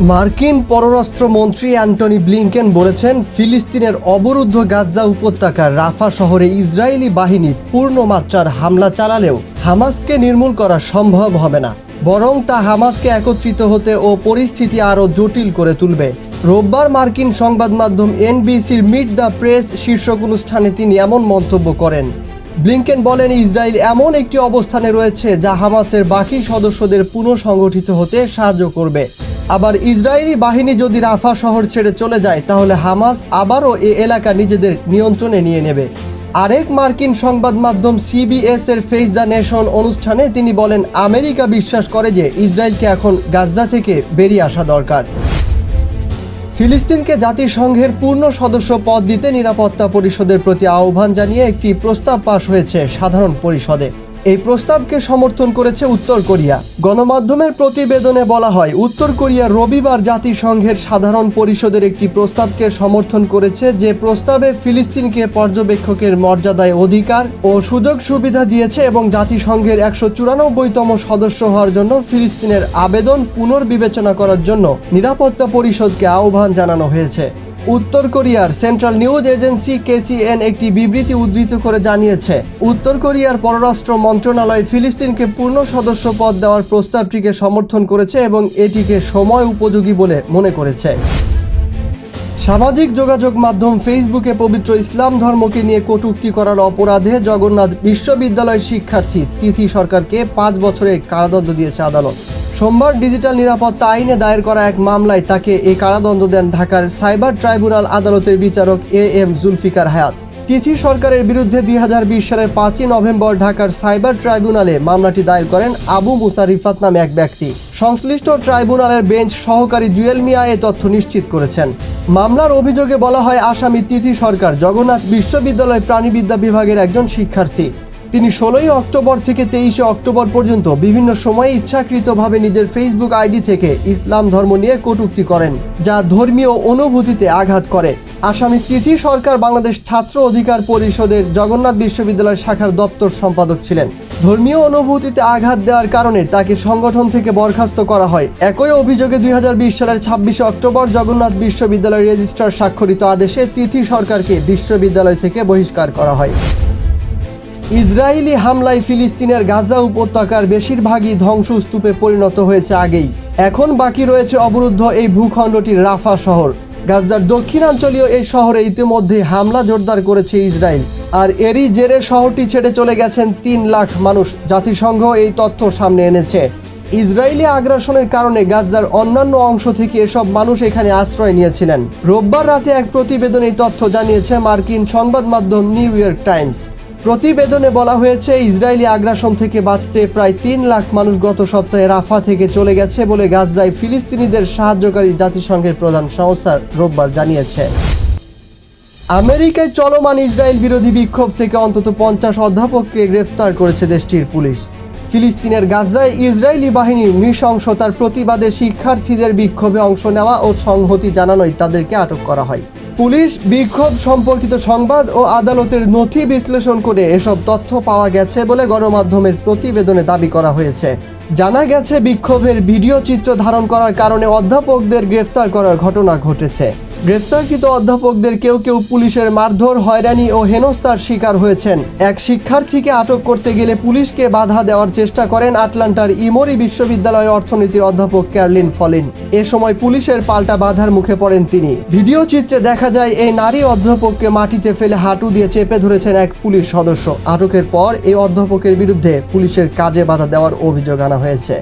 মার্কিন পররাষ্ট্রমন্ত্রী Antony Blinken বলেছেন, ফিলিস্তিনের অবরুদ্ধ গাজ্জা উপত্যকার রাফা শহরে ইসরায়েলি বাহিনী পূর্ণমাত্রার হামলা চালালেও হামাসকে নির্মূল করা সম্ভব হবে না। বরং তা হামাসকে একত্রিত হতে ও পরিস্থিতি আরও জটিল করে তুলবে। রোববার মার্কিন সংবাদ মাধ্যম এনবিসির মিট দ্য প্রেস শীর্ষক অনুষ্ঠানে তিনি এমন মন্তব্য করেন। ব্লিংকেন বলেন, ইসরায়েল এমন একটি অবস্থানে রয়েছে যা হামাসের বাকি সদস্যদের পুনঃসংগঠিত হতে সাহায্য করবে। আবার ইসরায়েলি বাহিনী যদি রাফা শহর ছেড়ে চলে যায়, তাহলে হামাস আবারও এ এলাকা নিজেদের নিয়ন্ত্রণে নিয়ে নেবে। আরেক মার্কিন সংবাদ মাধ্যম সিবিএস এর ফেস দ্য নেশন অনুষ্ঠানে তিনি বলেন, আমেরিকা বিশ্বাস করে যে ইসরায়েলকে এখন গাজ্জা থেকে বেরিয়ে আসা দরকার। ফিলিস্তিনকে জাতিসংঘের পূর্ণ সদস্য পদ দিতে নিরাপত্তা পরিষদের প্রতি আহ্বান জানিয়ে একটি প্রস্তাব পাশ হয়েছে সাধারণ পরিষদে। এই প্রস্তাবকে সমর্থন করেছে উত্তর কোরিয়া। গণমাধ্যমের প্রতিবেদনে বলা হয়, উত্তর কোরিয়া রবিবার জাতিসংঘের সাধারণ পরিষদের একটি প্রস্তাবকে সমর্থন করেছে যে প্রস্তাবে ফিলিস্তিনকে পর্যবেক্ষকের মর্যাদায় অধিকার ও সুযোগ সুবিধা দিয়েছে এবং জাতিসংঘের একশো চুরানব্বইতম সদস্য হওয়ার জন্য ফিলিস্তিনের আবেদন পুনর্বিবেচনা করার জন্য নিরাপত্তা পরিষদকে আহ্বান জানানো হয়েছে। উত্তর কোরিয়ার সেন্ট্রাল নিউজ এজেন্সি কেসিএন একটি বিবৃতি উদ্ধৃত করে জানিয়েছে, উত্তর কোরিয়ার পররাষ্ট্র মন্ত্রণালয় ফিলিস্তিনকে পূর্ণ সদস্য পদ দেওয়ার প্রস্তাবটিকে সমর্থন করেছে এবং এটিকে সময় উপযোগী বলে মনে করেছে। সামাজিক যোগাযোগ মাধ্যম ফেসবুকে পবিত্র ইসলাম ধর্মকে নিয়ে কটূক্তি করার অপরাধে জগন্নাথ বিশ্ববিদ্যালয়ের শিক্ষার্থী, তিথি সরকারকে পাঁচ বছরের কারাদণ্ড দিয়েছে আদালত। সোমবার ডিজিটাল নিরাপত্তা আইনে দায়ের করা এক মামলায় তাকে এই কারাদণ্ড দেন ঢাকার সাইবার ট্রাইব্যুনাল আদালতের বিচারক এ এম জুলফিকার হায়াত। তিথি সরকারের বিরুদ্ধে দুই হাজার বিশ সালের পাঁচই নভেম্বর ঢাকার সাইবার ট্রাইব্যুনালে মামলাটি দায়ের করেন আবু মুসা রিফাত নামে এক ব্যক্তি। সংশ্লিষ্ট ট্রাইব্যুনালের বেঞ্চ সহকারী জুয়েল মিয়া এ তথ্য নিশ্চিত করেছেন। মামলার অভিযোগে বলা হয়, আসামি তিথি সরকার জগন্নাথ বিশ্ববিদ্যালয় প্রাণীবিদ্যা বিভাগের একজন শিক্ষার্থী। তিনি ষোলোই অক্টোবর থেকে তেইশে অক্টোবর পর্যন্ত বিভিন্ন সময়ে ইচ্ছাকৃতভাবে নিজের ফেসবুক আইডি থেকে ইসলাম ধর্ম নিয়ে কটূক্তি করেন, যা ধর্মীয় অনুভূতিতে আঘাত করে। আসামি তিথি সরকার বাংলাদেশ ছাত্র অধিকার পরিষদের জগন্নাথ বিশ্ববিদ্যালয় শাখার দপ্তর সম্পাদক ছিলেন। ধর্মীয় অনুভূতিতে আঘাত দেওয়ার কারণে তাকে সংগঠন থেকে বরখাস্ত করা হয়। একই অভিযোগে দুই হাজার বিশ সালের ছাব্বিশে অক্টোবর জগন্নাথ বিশ্ববিদ্যালয় রেজিস্ট্রার স্বাক্ষরিত আদেশে তিথি সরকারকে বিশ্ববিদ্যালয় থেকে বহিষ্কার করা হয়। ইসরায়েলি হামলায় ফিলিস্তিনের গাজা উপত্যকার বেশিরভাগই ধ্বংসস্তূপে পরিণত হয়েছে আগেই। এখন বাকি রয়েছে অবরুদ্ধ এই ভূখণ্ডটির রাফা শহর। গাজার দক্ষিণাঞ্চলীয় এই শহরে ইতিমধ্যে হামলা জোরদার করেছে ইসরায়েল। আর এরই জেরে শহরটি ছেড়ে চলে গেছেন তিন লাখ মানুষ, জাতিসংঘ এই তথ্য সামনে এনেছে। ইসরায়েলি আগ্রাসনের কারণে গাজার অন্যান্য অংশ থেকে এসব মানুষ এখানে আশ্রয় নিয়েছিলেন। রোববার রাতে এক প্রতিবেদন এই তথ্য জানিয়েছে মার্কিন সংবাদ মাধ্যম নিউ ইয়র্ক টাইমস। প্রতিবেদনে বলা হয়েছে, ইসরায়েলি আগ্রাসন থেকে বাঁচতে প্রায় তিন লাখ মানুষ গত সপ্তাহে রাফা থেকে চলে গেছে বলে গাজায় ফিলিস্তিনিদের সাহায্যকারী জাতিসংঘের প্রধান সংস্থা রোববার জানিয়েছে। আমেরিকায় চলমান ইসরায়েল বিরোধী বিক্ষোভ থেকে অন্তত পঞ্চাশ অধ্যাপককে গ্রেফতার করেছে দেশটির পুলিশ। ফিলিস্তিনের গাজায় ইসরায়েলি বাহিনীর নৃশংসতার প্রতিবাদে শিক্ষার্থীদের বিক্ষোভে অংশ নেওয়া ও সংহতি জানানোয় তাদেরকে আটক করা হয়। পুলিশ বিক্ষোভ সম্পর্কিত সংবাদ ও আদালতের নথি বিশ্লেষণ করে এসব তথ্য পাওয়া গেছে বলে গণমাধ্যমের প্রতিবেদনে দাবি করা হয়েছে। জানা গেছে, বিক্ষোভের ভিডিও চিত্র ধারণ করার কারণে অধ্যাপকদের গ্রেফতার করার ঘটনা ঘটেছে। গ্রেফতারকৃত অধ্যাপকদের কেউ কেউ পুলিশের মারধর, হয়রানি ও হেনস্থার শিকার হয়েছেন। এক শিক্ষার্থীকে আটক করতে গেলে পুলিশকে বাধা দেওয়ার চেষ্টা করেন আটলান্টার ইমোরি বিশ্ববিদ্যালয় অর্থনীতির অধ্যাপক ক্যারলিন ফলিন। এ সময় পুলিশের পাল্টা বাধার মুখে পড়েন তিনি। ভিডিও চিত্রে দেখা যায়, এই নারী অধ্যাপককে মাটিতে ফেলে হাঁটু দিয়ে চেপে ধরেছেন এক পুলিশ সদস্য। আটকের পর এই অধ্যাপকের বিরুদ্ধে পুলিশের কাজে বাধা দেওয়ার অভিযোগ আনা হয়েছে।